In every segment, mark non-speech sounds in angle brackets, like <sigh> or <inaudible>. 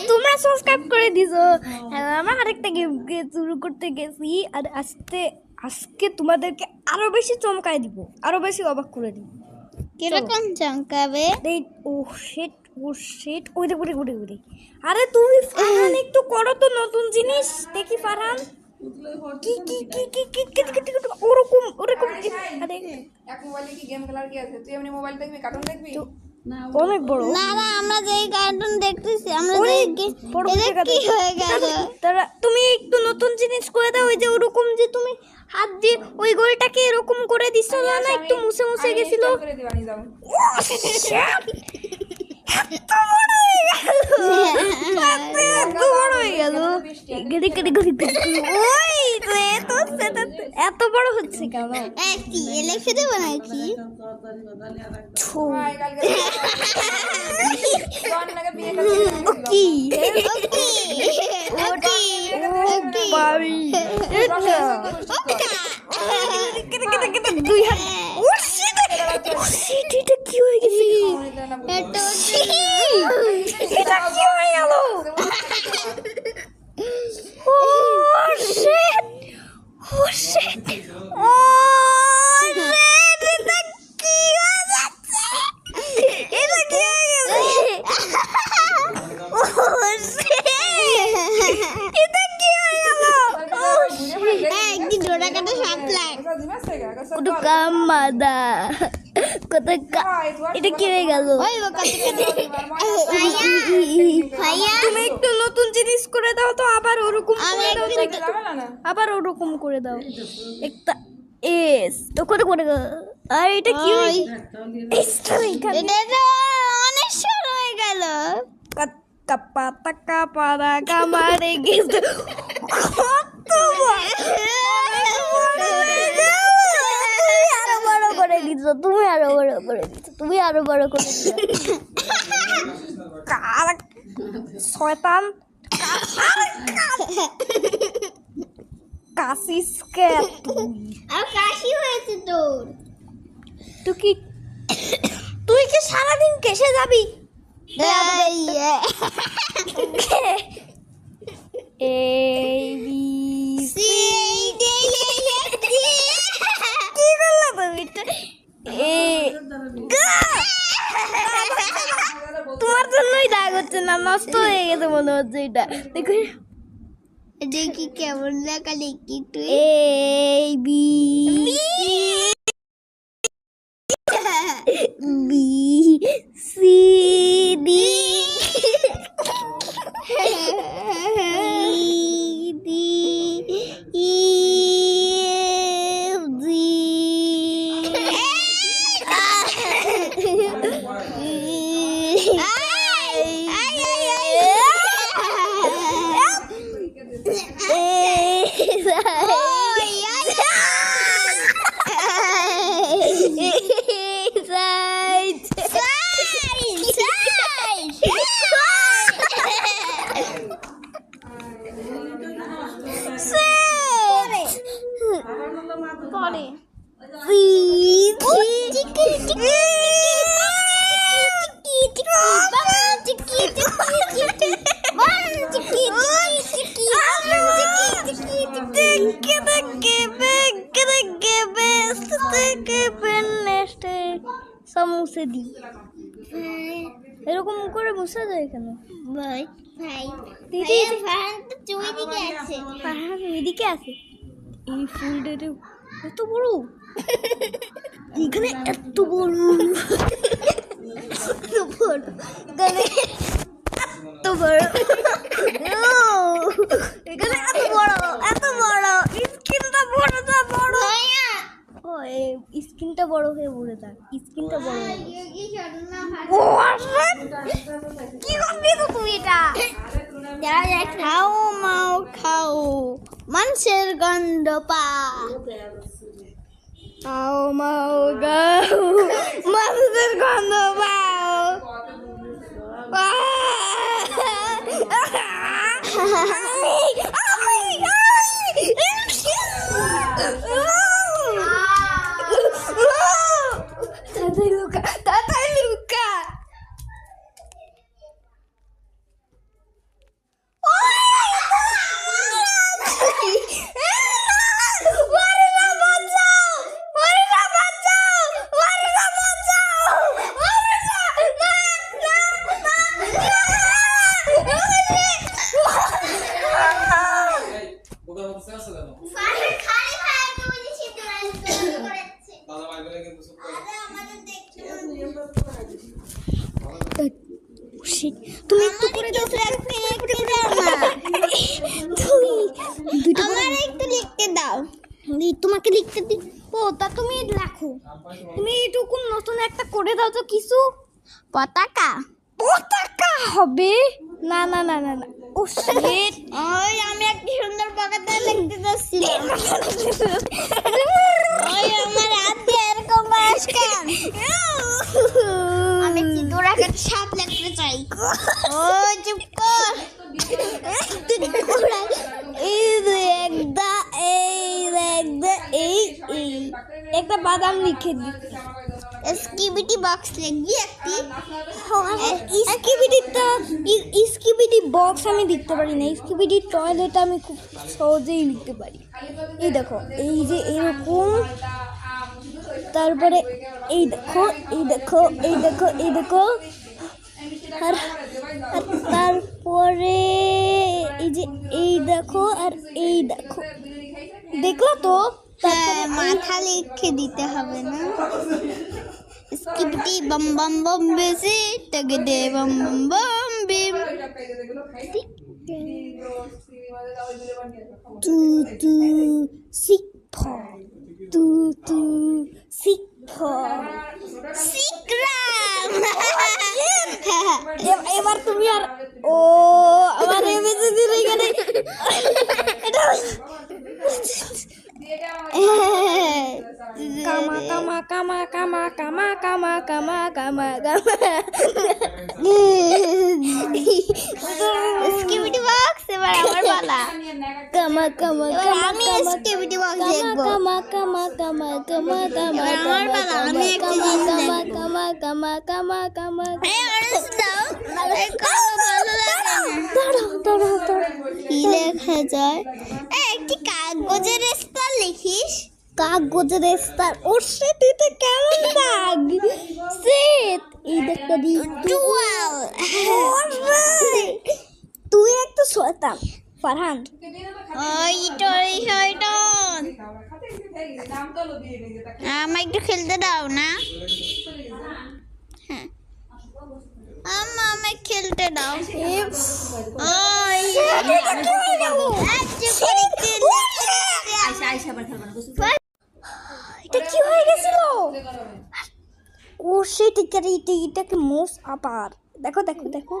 আচ্ছা, তোমরা সাবস্ক্রাইব করে দিছো। আমরা আরেকটা গেম শুরু করতে গেছি আর আজকে আজকে তোমাদেরকে আরও বেশি দিব আরও বেশি অবাক করে দিব। কীরকম চমকাবে? ও শিট ও শিট ওই আরে তুমি ফারহান একটু করো তো নতুন জিনিস দেখি ফারহান। কি কি কি কি কি কি কি ওরকম ওরকম আরে এক মোবাইলে কি গেম খেলার কি আছে? তুই এমনি মোবাইল দেখবি কার্টুন দেখবি? অনেক বড়। না না আমরা যেই কার্টুন দেখতেছি আমরা এটা কি হয়ে গেল তারা তুমি একটু নতুন জিনিস করে দাও ওই যে ওরকম যে তুমি হাত দিয়ে ওই গোলটাকে এরকম করে দিছো না না একটু মুছে মুছে গেছিল? হয়ে গেল। <laughs> গেল। <laughs> এত বড় হচ্ছে কেন? কি লেখে দেবো নাকি? কি? কি? হয়ে <laughs> 我谁？我谁？<laughs> 你咋搞的？你咋搞的？我谁？你咋搞的？我谁？哎，你。কত কামাদা কত এটা কি হয়ে গেল? তুমি একটু নতুন জিনিস করে দাও তো আবার ওরকম করে দাও আবার ওরকম করে দাও। একটা এস তো করে করে। আর এটা কি অনেক সর হয়ে গেল। কাপা টাকা পারা কামারে গেছে। কত বড় আরও বড় করে দিছো তুমি আরও বড় করে দিছো তুমি আরও বড় করে দিছো। কার শয়তান কাশিসকে তুই আর কাশি হয়েছে তোর। তুই কি তুই কি সারাদিন কেসে যাবি? <laughs> এই বি সি ডি কি তোমার জন্যই দাগ হচ্ছে না নষ্ট হয়ে গেছে মনে হচ্ছে এটা। দেখো। দেখি কেমন লাগা দেখি তুই। A B. B C D. D E ভাই। ভাই দিদি ফাহান তো চুই আছে। পাহাড় এদিকে আছে। এই ফুলটা এত বড়। এখানে এত বড়। এত বড়। এখানে এত বড়। ও, এখানে এত বড় এত বড়। স্কিনটা বড়টা বড়। স্কিনটা বড় হয়ে পড়ে থাক স্কিনটা বড় হয়ে কি এটা? খাও, মাও খাও। মানুষের গন্ধ পা। আও মাও গাও মানুষের গন্ধ পাও। তাড়াতাড়ি তোমাকে লিখতে দি ও তা তুমি লেখো। তুমি এইটুকু নতুন একটা করে দাও তো কিছু। পতাকা? পতাকা হবে? না না না না না। ও শিট ওই আমি একটা সুন্দর পতাকা লিখতে যাচ্ছিলাম। <laughs> ওই আমার হাত দিয়ে এরকম বাস <laughs> আমি চিতর একটা সাপ লিখতে চাই? ও চুপ কর। একটা বাদাম লিখে দি। স্কিবিটি বক্স লিখবি একটি। স্কিবিডিটা স্কিবিডি বক্স আমি লিখতে পারি না। স্কিবিডি টয়লেট আমি খুব সহজেই লিখতে পারি। এই দেখো এই যে এরকম তারপরে এই দেখো এই দেখো এই দেখো এই দেখো। আর আর তারপরে এই যে এই দেখো আর এই দেখো। দেখল তো? হ্যাঁ মাথা লিখে দিতে হবে না। স্কিবিটি বম বম বম বেশি তগে দে বম বম বম বিম তু তু শিখ তু তু শিখ সিক্রাম এ- এবার তুমি আর ও আমার এমএসি রয়ে গেলে এটা কামা কামা কামা কামা কামা কামা কামা কামা কামা স্কিবিটি বক্স এবার আমার পালা কামা কামা কামা আমি কামা বক্স কামা কামা কামা কামা কামা কামা আমার পালা, আমি একটা জিনিস কামা কামা কামা কামা কামা এই অরেঞ্জ দাও এই কালো ভালো লাগে দাঁড়াও দাঁড়াও দাঁড়াও কি লেখা যায় একটি কাগজের স্টার লিখিস কাগজের স্টার ও সেট এটা কেমন দাগ সেট এই দেখটা দি টুয়েলভ তুই একটা শয়তান ফারহান। ওই টরি শয়তান আমায় একটু খেলতে দাও না? হ্যাঁ। আম্মা আমায় খেলতে দাও। ওই। আচ্ছা করে এটা কি হয়ে গেছিল? ও সেট এটা এটা এটাকে মোস আবার দেখো দেখো দেখো।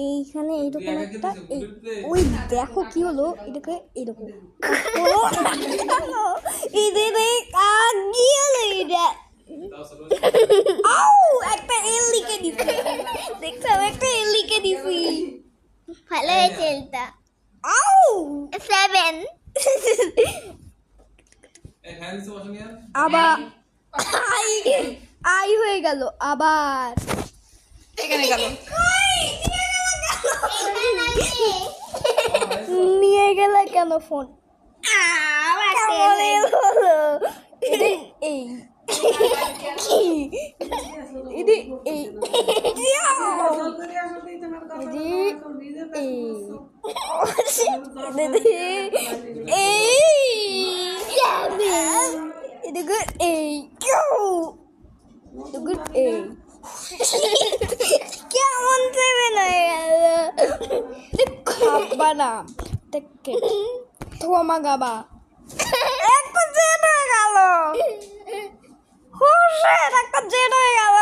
এইখানে এইরকম একটা এই ওই দেখো কি হলো? এটাকে এরকম <laughs> একটা এল লিখে দিছি। দেখছ একটা এল লিখে দিছি। ভালো হয়েছে এটা। আউ! সেভেন আবার আই আই হয়ে গেল আবার। এখানে গেল। নিয়ে গেল কেন ফোন এই। এদি এই। দিদি এই। এই এদিকে এই। কেউ এদিকে এই। কেমন সেভেন হয়ে গেল? খাবা না দেখে। থমা গাবা একটা জেড হয়ে গেল। হোসেন একটা জেড হয়ে গেল।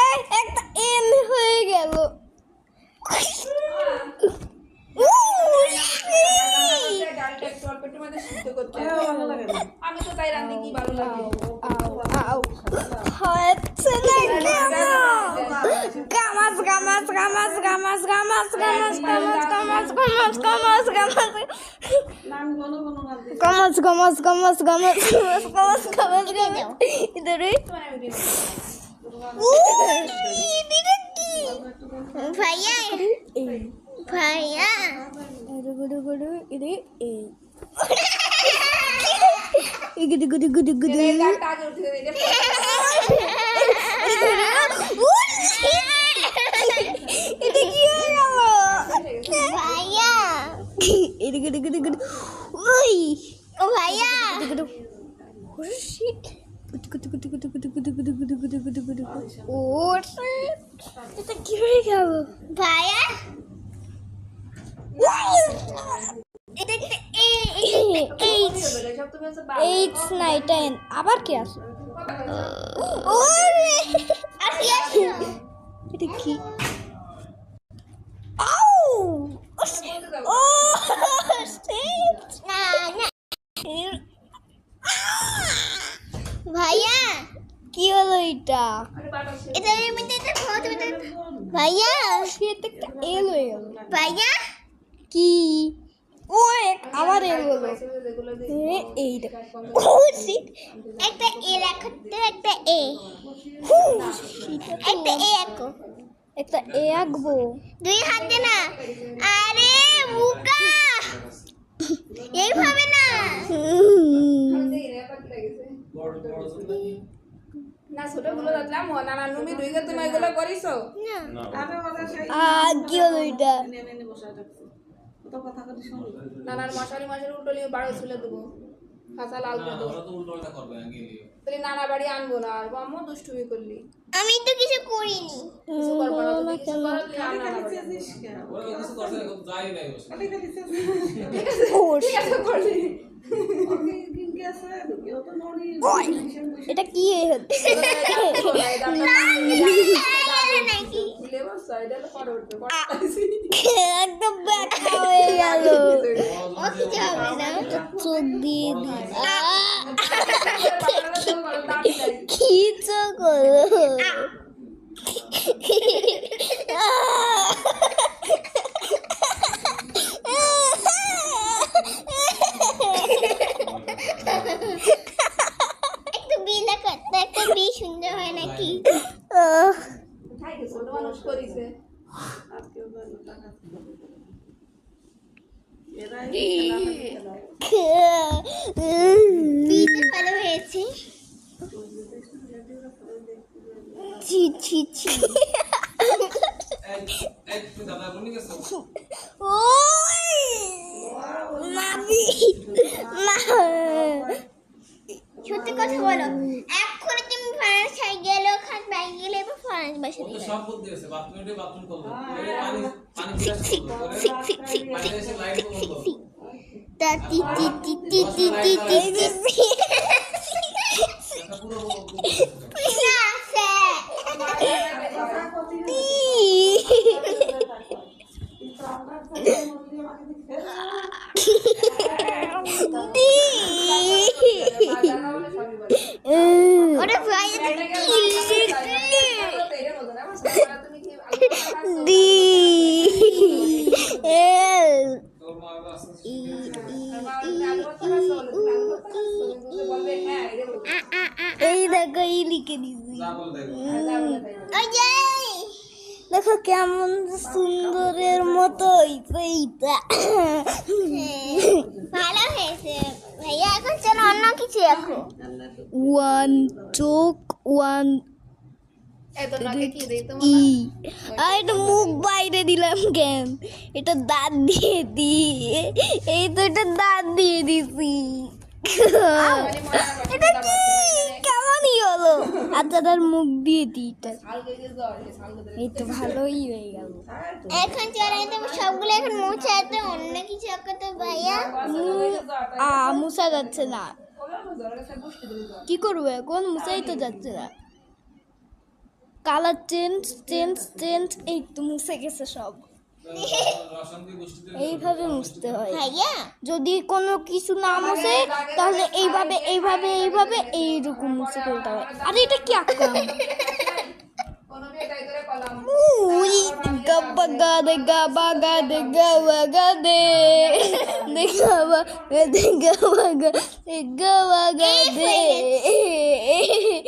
এই একটা এন হয়ে গেল। আমি তো তাই রান্না কি ভালো লাগে। gamaz gamaz gamaz gamaz gamaz gamaz gamaz gamaz gamaz gamaz gamaz gamaz gamaz gamaz gamaz gamaz gamaz इधर भैया भैया गुडु गुडु इधर ए गुडु गुडु गुडु गुडु इधर এটা কি হয়ে ভাইয়া এদিকে এদিকে এদিকে ওই ও ভাইয়া এটা কি ভাইয়া আবার কে দেখি। ভাইয়া কি হলো এটা? এটার মধ্যে এটা খাওয়াতে ভাইয়া সেটা একটা এলো এলো ভাইয়া? কি? ওই আমার এলো হলো। এই ও শিট এ একটা এ। একটা এ রাখো। একটা এ আঁকবো। দুই হাতে না? আরে মুকা এইভাবে না? না ছোটগুলো দেখলাম ও নানা নুমি দুই তুমি এগুলো করিছো? না। আ কি হলো এটা? নানার মশারি মশারি উল্টো নিয়ে বাড়ি ছিল দেবো। ফাঁসা লাল করে তাহলে নানা বাড়ি আনব না আর আম্মু দুষ্টুমি করলি আমি তো কিছু করিনি কিছু করব না তুমি কিছু করো তুই আর নানা বাড়ি ঠিক আছে করলি এটা কি। একদম ব্যথা হয়ে গেল চোখ দিয়ে কি চোখ ছি ছি ওই সত্যি কথা বলো এখন তুমি ফরাস খাই গেলে খান বাইক গেলে এবার ফরাস বাসা দিবে সব বুদ্ধি আছে বাথরুমে করব পানি পানি তি তি তি তি। একটা পুরো পিনা শিখে দিবি দেখো। কেমন সুন্দরের মতোই এইটা ভালো হয়েছে। ভাইয়া এখন চল অন্য কিছু এখন ওয়ান চোখ ওয়ান ই। আর এটা মুখ বাইরে দিলাম কেন? এটা দাঁত দিয়ে দি এই তো এটা দাঁত দিয়ে দিছি। এটা কি? এমনি হলো আর দাদার মুখ দিয়ে দিটা এই তো ভালোই হয়ে গেল। এখন চলে সবগুলো এখন মুছাতে অন্য কিছু করতে ভাইয়া? আ মুছা যাচ্ছে না। কি করবে কোন মুছাই তো যাচ্ছে না। কালার চেঞ্জ চেঞ্জ চেঞ্জ এই তো মুছে গেছে সব। এইভাবে মুছতে হয়। হ্যাঁ যদি কোনো কিছু নাম আসে তাহলে এইভাবে এইভাবে এইভাবে এইরকম মুছে ফেলতে হয়। আরে এটা কি আক্রম Hehehehe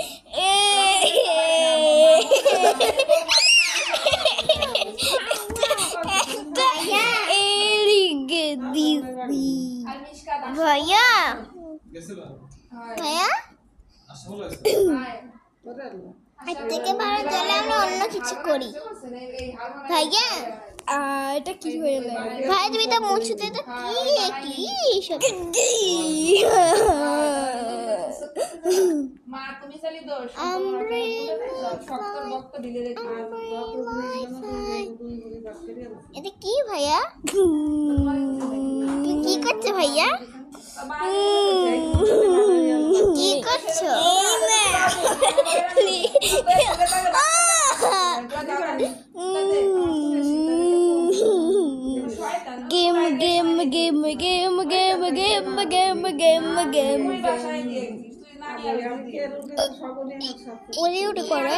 দিদি ভাইয়া? ভাইয়া? আর থেকে ভালো চলে আমরা অন্য কিছু করি। ভাইয়া? এটা কি হয়ে গেল? ভাই তুমি তো মুছতে তো কি কি সব মা তুমি চালি দোষ। এটা কি ভাইয়া? তুমি কি করছ ভাইয়া? কি করছ? Game game game game game game game game game ওরে ওটা করে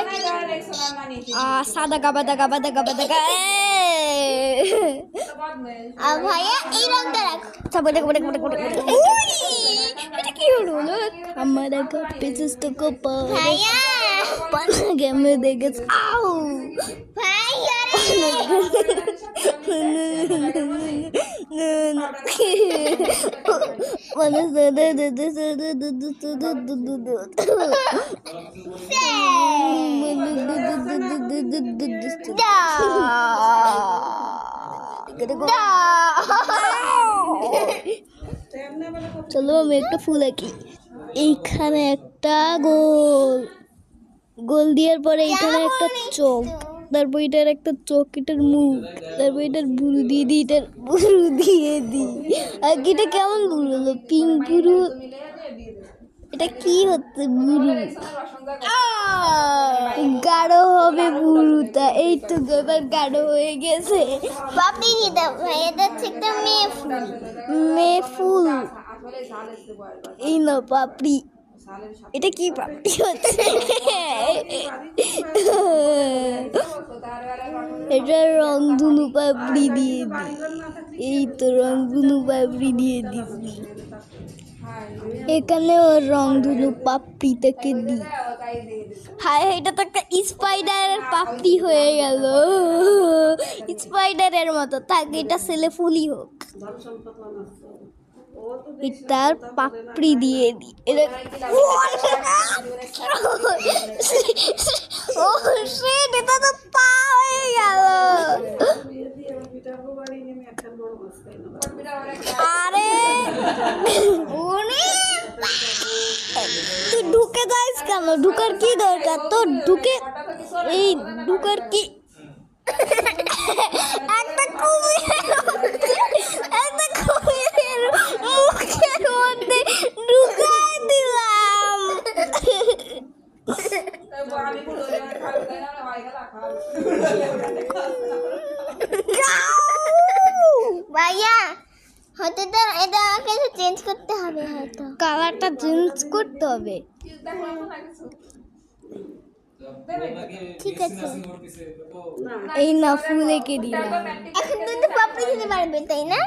সাদা গাবা দাগা বাদা গাবা দাগা আর ভাইয়া এই রংটা রাখো। সাবলে কবলে কবলে কবলে এটা কি হলো আমার একটা পিসেস তো কোপা ভাইয়া! পানা গেমে দেখে আউ! ভাইয়া মানে চলো আমি একটা ফুল আঁকি। এইখানে একটা গোল। গোল দেওয়ার পরে এইখানে একটা চোখ। তারপর এটার একটা চোখ এটার মুখ তারপর এটার বুড়ু দিয়ে দিই এটার বুড়ু দিয়ে দিই। আর এটা কেমন বুড়ু হলো? পিঙ্ক বুড়ু এটা কি হচ্ছে বুড়ু গাঢ় হবে বুড়ুটা এইটুকু এবার গাঢ় হয়ে গেছে। দাও ভাইয়া যাচ্ছে একটা মেয়ে ফুল। মেয়ে ফুল। এই না পাপড়ি এটা কি পাপড়ি হচ্ছে? <laughs> <laughs> এটা রং ধুনু পাপড়ি দিয়ে দি এই তো রং ধুনু পাপড়ি দিয়ে দিছি এখানে ওর রং ধুনু পাপড়িটাকে দি। হায় এটা তো একটা স্পাইডারের পাপড়ি হয়ে গেল। স্পাইডারের <laughs> মতো থাক এটা ছেলে ফুলই হোক। এটার পাপড়ি দিয়ে দি। ও শিট এটা তো পা গেল আরে তুই ঢুকে যাইস কেন? ঢুকার কি দরকার? তোর ঢুকে এই ঢুকার কি একটা একটা মুখের মধ্যে ঢুকাই দিলাম। ভাইয়া হয়তো তো এটা কিছু চেঞ্জ করতে হবে হয়তো। কালারটা চেঞ্জ করতে হবে। ঠিক আছে। এই না ফুল এঁকে দিলাম। এখন কিন্তু পাপড়ি দিতে পারবে তাই না।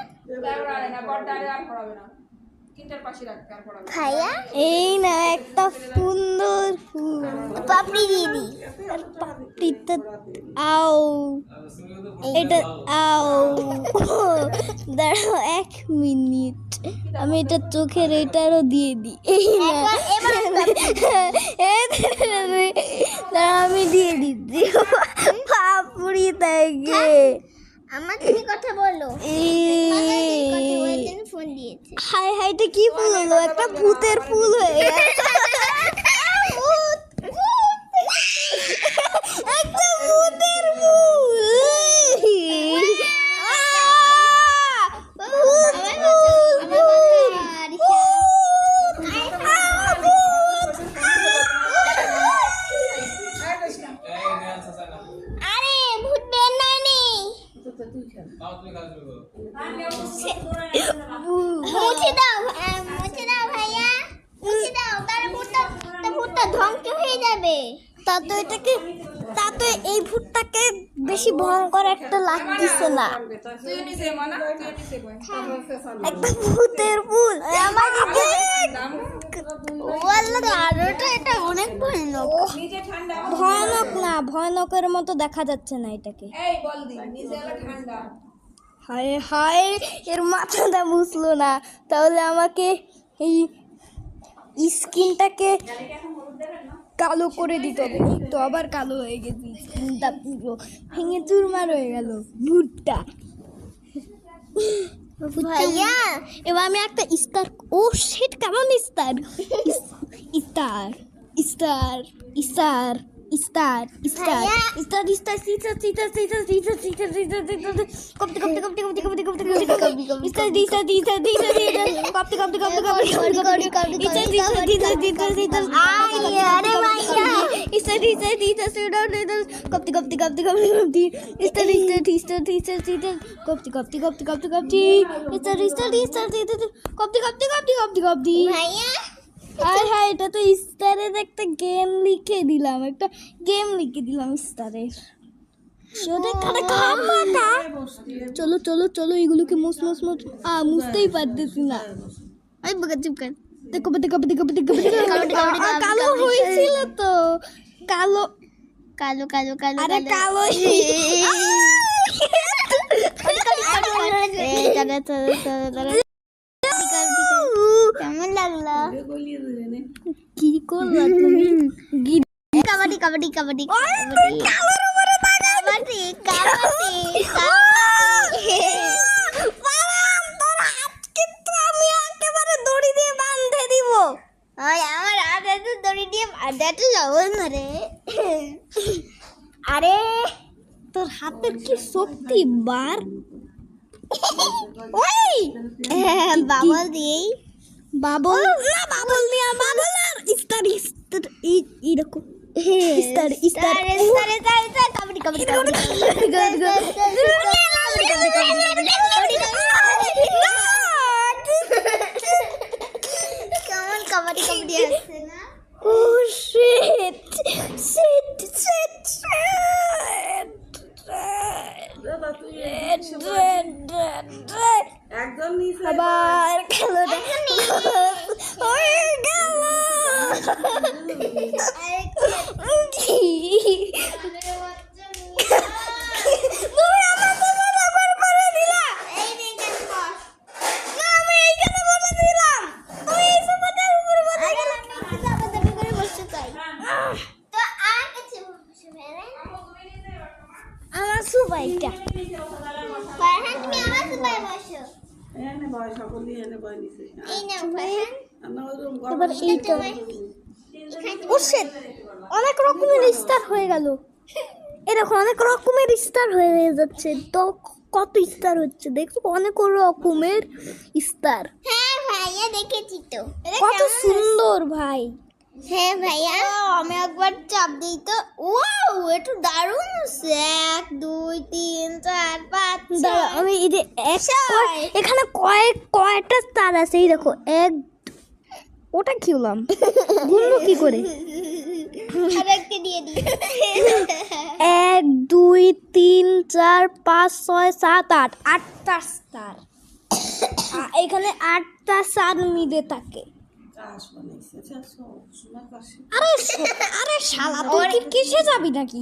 তিনটার পাশে রাখতে আর পড়াবে। ভাইয়া? এই না একটা সুন্দর ফুল পাপড়ি দিয়ে দিই। আর পাপড়িটা আও। এটা আও। দাঁড়াও এক মিনিট। আমি এটা চোখের এটারও দিয়ে দিই। এই না। দাঁড়াও আমি দিয়ে দিচ্ছি। পাপড়ি থেকে। আমার তুমি কথা বলো। ফোন দিয়েছে হাই হাইটা কি ফুল হলো? একটা ভূতের ফুল হয়ে গেল <laughs> <laughs> একটা ভূতের ফুল আহ! ভূত ফুল, ভূত! আহ, ভূত! আরে ভূত বের নয়নি মুছে দাও আহ, মুছে দাও ভাইয়া মুছে দাও তার ভূতটা তার ভূতটা ধ্বংস হয়ে যাবে তা তো এটাকে তা তো এই ভূতটাকে বেশি ভয়ঙ্কর একটা লাগতেছে না তুই নিচে মানা তুই নিচে কই একটা ভূতের ফুল আমার দাম ওয়াল্লা আরোটা এটা অনেক ভয়ানক নিজে ঠান্ডা ভয়ানক না ভয়ানকের মতো দেখা যাচ্ছে না এটাকে। এই বল দি ঠান্ডা। হায় হায় এর মাথাটা মুছলো না। তাহলে আমাকে এই স্কিনটাকে কালো করে দিতে হবে। এই তো আবার কালো হয়ে গেছে স্কিনটা পুরো। ভেঙে চুরমার হয়ে গেল ভুট্টা। ভাইয়া এবার আমি একটা স্টার ও শিট কেমন star star star star star star star ভাইয়া। Star star star star star star star star star কপতে কপতে কপতে কপতে কপতে কপতে কপতে কপতে স্টার স্টার স্টার স্টার কপতে কপতে কপতে কপতে কপতে কপতে star star star star star আরে আরে ভাইয়া স্টার স্টার স্টার স্টার কপতে কপতে কপতে কপতে কপতে star star star star star কপতে কপতে কপতে কপতে কপতে স্টার স্টার স্টার স্টার কপতে কপতে কপতে কপতে কপতে ভাইয়া আর হ্যাঁ এটা তো স্টারের একটা গেম লিখে দিলাম একটা গেম লিখে দিলাম স্টারের চলো চলো চলো এগুলোকে মুস মুস মুস আ মুছতেই পারতেছি না আই বগা চুপকান দেখো দেখো দেখো দেখো কালো হয়েছিল তো কালো কালো কালো কালো আরে কালো কেমন লাগল? কি করব তুমি? কাবাডি কাবাডি কাবাডি। কাবাডি। কাবাডি আমার হাত এত দড়ি দিয়ে বাঁধাতে যাব না রে আরে তোর হাতের কি শক্তি বার? ওই হ্যাঁ, বাবা দিয়েই। বাবল না বাবল নিয়ে বাবল আর ইস্তার ইস্তার এই রকম ইস্তার ইস্তার ইস্তার ইস্তার ইস্তার কাবাডি কাবাডি কেমন কাবাডি কাবাডি আসছে না ও শিট শিট শিট একদম নিচে আবার খেলো হয়ে গেল আরেকটা যাচ্ছে। তো কত স্টার হচ্ছে? দেখছ অনেক রকমের স্টার হ্যাঁ ভাইয়া দেখেছি তো। কত কেমন? সুন্দর ভাই। হ্যাঁ ভাইয়া। আমি একবার চাপ দিই তো। ওয়াও এটা দারুণ হচ্ছে। এক দুই তিন চার পাঁচ দাঁড়া আমি এই যে এক এখানে কয়েক কয়টা স্টার আছে? এই দেখো এক ওটা কি হলাম? গুনবো কি করে? আর দিয়ে দিই। এক দুই তিন চার পাঁচ ছয় সাত আট। আটটা স্টার এখানে আটটা স্টার মিলে থাকে। আরে শ- আরে শালা তুই কি কিসে যাবি নাকি?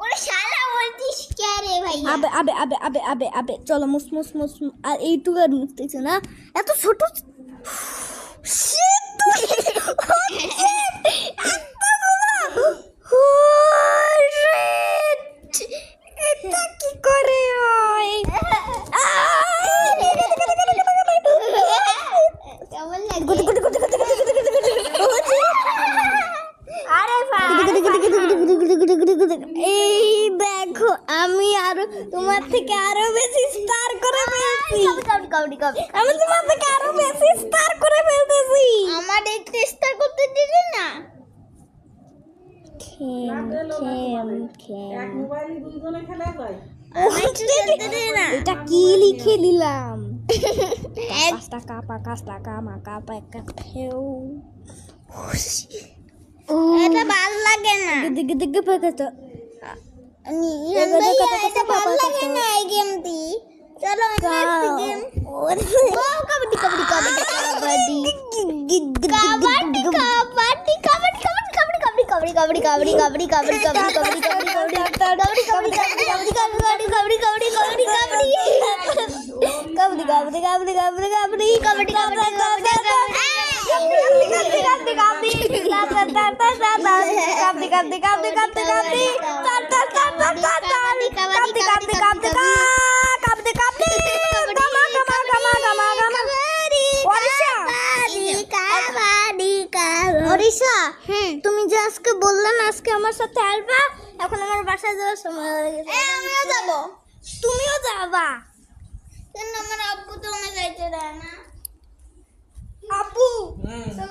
ওরে শালা বলতিস কে রে ভাইয়া? আবে আবে আবে আবে আবে আবে। চলো মুস মুস মুস মুস। আর এইটুকু আর মুছতেছে না? এত ছোট? <laughs> <laughs> এটা কি করে হয় এই দেখো আমি আরও তোমার থেকে আরও বেশি স্টার করে পেয়েছি আমি টাকা পাকাস টাকা মাকা পাকা ফেউ এটা ভালো লাগে না দিকে দিকে পাকাতো নিহান ভাইয়া এটা ভালো লাগে না এই গেমটি চলো অন্য একটা গেম কাবলি কাবলি কাবলি কাবলি কাবলি কাবলি তুমি যে আজকে বললে না আজকে আমার সাথে আসবা এখন আমার বাসায় যাওয়ার সময় হয়ে গেছে যাব তুমিও যাবা तो नंबर आपको तो मैं लेते रहना आपू समय